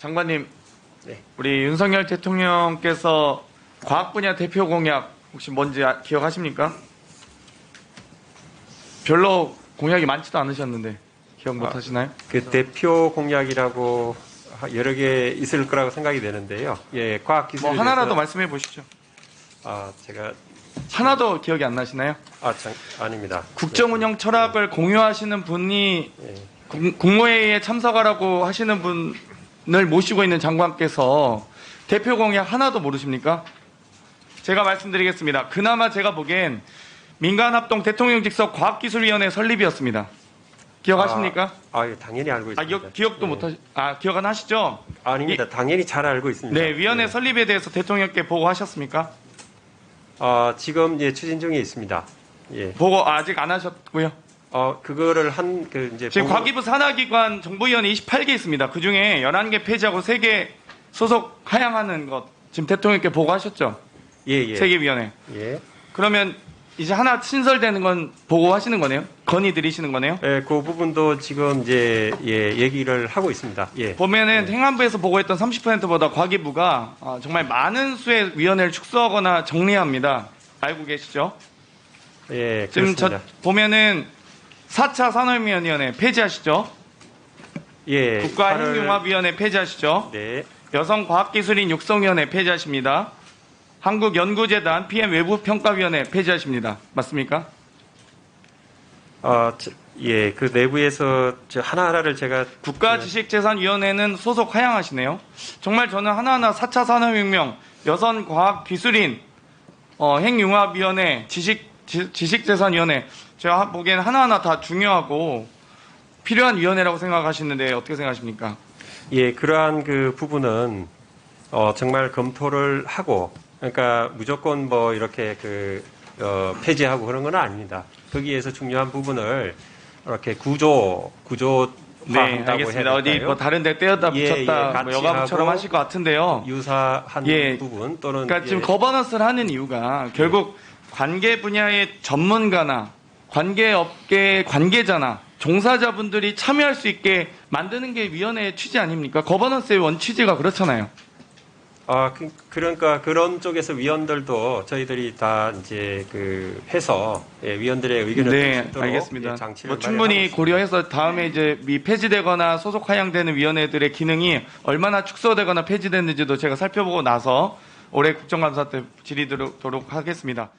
장관님, 네. 우리 윤석열 대통령께서 과학 분야 대표 공약 혹시 뭔지 아- 기억하십니까? 별로 공약이 많지도 않으셨는데 기억 못 아. 하시나요? 그 대표 공약이라고 여러 개 있을 거라고 생각이 되는데요. 예, 과학 기술 뭐 하나라도 말씀해 보시죠. 아, 제가 하나도 기억이 안 나시나요? 아, 참, 아닙니다. 국정 운영 철학을 공유하시는 분이 예. 국- 국무회의에 참석하라고 하시는 분 을 모시고 있는 장관께서 대표 공약 하나도 모르십니까? 제가 말씀드리겠습니다. 그나마 제가 보기엔 민간합동 대통령 직속 과학기술위원회 설립이었습니다. 기억하십니까? 아, 예, 당연히 알고 아, 있습니다. 기억, 기억도 예. 못하시, 아, 기억 안 하시죠? 아닙니다. 당연히 잘 알고 있습니다. 네, 위원회 예. 설립에 대해서 대통령께 보고하셨습니까? 아, 지금 예, 추진 중에 있습니다. 예. 보고 아직 안 하셨고요. 어, 그거를 한 그 이제 지금 보고- 과기부 산하기관 정보위원회 28개 있습니다. 그 중에 11개 폐지하고 3개 소속 하향하는 것 지금 대통령께 보고하셨죠? 예, 예. 세계위원회. 예. 그러면 이제 하나 신설되는 건 보고하시는 거네요? 건의 드리시는 거네요? 예, 그 부분도 지금 이제 예, 얘기를 하고 있습니다. 예. 보면은 행안부에서 보고했던 30%보다 과기부가 아, 정말 많은 수의 위원회를 축소하거나 정리합니다. 알고 계시죠? 예, 지금 저 그렇습니다. 보면은 4차 산업위원회 폐지하시죠? 예. 국가행융합위원회 폐지하시죠? 네. 여성과학기술인 육성위원회 폐지하십니다. 한국연구재단 PM 외부평가위원회 폐지하십니다. 맞습니까? 어, 저- 예, 그 내부에서 저 하나하나를 제가 국가지식재산위원회는 소속 하향하시네요. 정말 저는 하나하나 4차 산업혁명, 여성과학기술인, 어, 행융합위원회, 지식, 지, 지식재산위원회, 제가 보기엔 하나하나 다 중요하고 필요한 위원회라고 생각하시는데 어떻게 생각하십니까? 예, 그러한 그 부분은 어, 정말 검토를 하고 그러니까 무조건 뭐 이렇게 그 어, 폐지하고 그런 건 아닙니다. 거기에서 중요한 부분을 이렇게 구조 구조 네, 알겠습니다. 어디 뭐 다른 데 떼어다 예, 붙였다, 예, 뭐 같이 여가부처럼 하고 하실 것 같은데요. 유사한 예. 부분 또는 그러니까 지금 예, 거버넌스를 하는 이유가 결국 관계 분야의 전문가나 관계 업계 관계자나 종사자분들이 참여할 수 있게 만드는 게 위원회의 취지 아닙니까? 거버넌스의 원 취지가 그렇잖아요. 아, 그, 그러니까 그런 쪽에서 위원들도 저희들이 다 이제 그 해서 예, 위원들의 의견을 네, 있도록 알겠습니다. 예, 장치를 뭐 충분히. 고려해서 다음에 이제 미 폐지되거나 소속 하향되는 위원회들의 기능이 얼마나 축소되거나 폐지됐는지도 제가 살펴보고 나서 올해 국정감사 때 질의드리도록 하겠습니다.